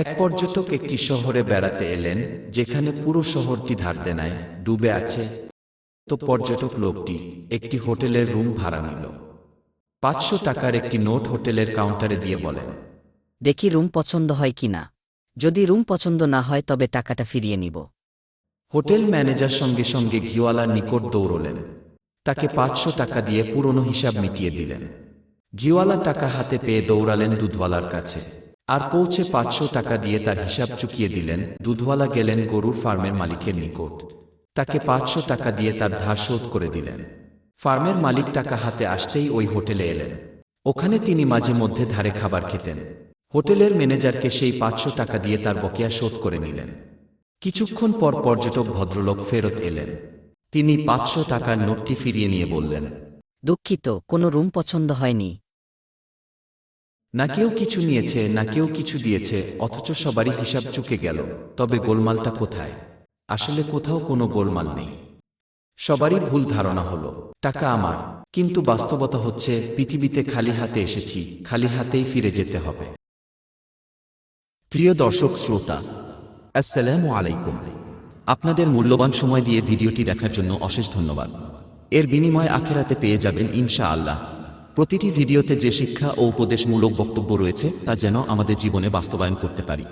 এক পর্যটক একটি শহরে বেড়াতে এলেন যেখানে পুরো শহরটি ধার দেনায় ডুবে আছে। তো পর্যটক লোকটি একটি হোটেলের রুম ভাড়া নিল। পাঁচশো টাকার একটি নোট হোটেলের কাউন্টারে দিয়ে বলেন দেখি রুম পছন্দ হয় কি না। যদি রুম পছন্দ না হয় তবে টাকাটা ফিরিয়ে নিব। হোটেল ম্যানেজার সঙ্গে সঙ্গে ঘিওয়ালার নিকট দৌড়লেন। তাকে পাঁচশো টাকা দিয়ে পুরনো হিসাব মিটিয়ে দিলেন। ঘিওয়ালা টাকা হাতে পেয়ে দৌড়ালেন দুধওয়ালার কাছে। আর পৌঁছে পাঁচশো টাকা দিয়ে তার হিসাব চুকিয়ে দিলেন, দুধওয়ালা গেলেন গরুর ফার্মের মালিকের নিকট। তাকে পাঁচশো টাকা দিয়ে তার ধার শোধ করে দিলেন। ফার্মের মালিক টাকা হাতে আসতেই ওই হোটেলে এলেন। ওখানে তিনি মাঝে মধ্যে ধারে খাবার খেতেন। হোটেলের ম্যানেজারকে সেই পাঁচশো টাকা দিয়ে তার বকেয়া শোধ করে নিলেন। কিছুক্ষণ পর পর্যটক ভদ্রলোক ফেরত এলেন। তিনি পাঁচশো টাকার নোটটি ফিরিয়ে নিয়ে বললেন, দুঃখিত, কোনো রুম পছন্দ হয়নি। না কেউ কিছু নিয়েছে, না কেউ কিছু দিয়েছে, অথচ সবারই হিসাব চুকে গেল। তবে গোলমালটা কোথায়? আসলে কোথাও কোনো গোলমাল নেই। সবারই ভুল ধারণা হলো, টাকা আমার। কিন্তু বাস্তবতা হচ্ছে, পৃথিবীতে খালি হাতে এসেছি, খালি হাতেই ফিরে যেতে হবে। প্রিয় দর্শক শ্রোতা, আসসালামু আলাইকুম। আপনাদের মূল্যবান সময় দিয়ে ভিডিওটি দেখার জন্য অশেষ ধন্যবাদ। এর বিনিময়ে আখেরাতে পেয়ে যাবেন ইনশা আল্লাহ প্রতিটি ভিডিওতে যে শিক্ষা ও উপদেশমূলক বক্তব্য রয়েছে, তা যেন আমাদের জীবনে বাস্তবায়ন করতে পারি।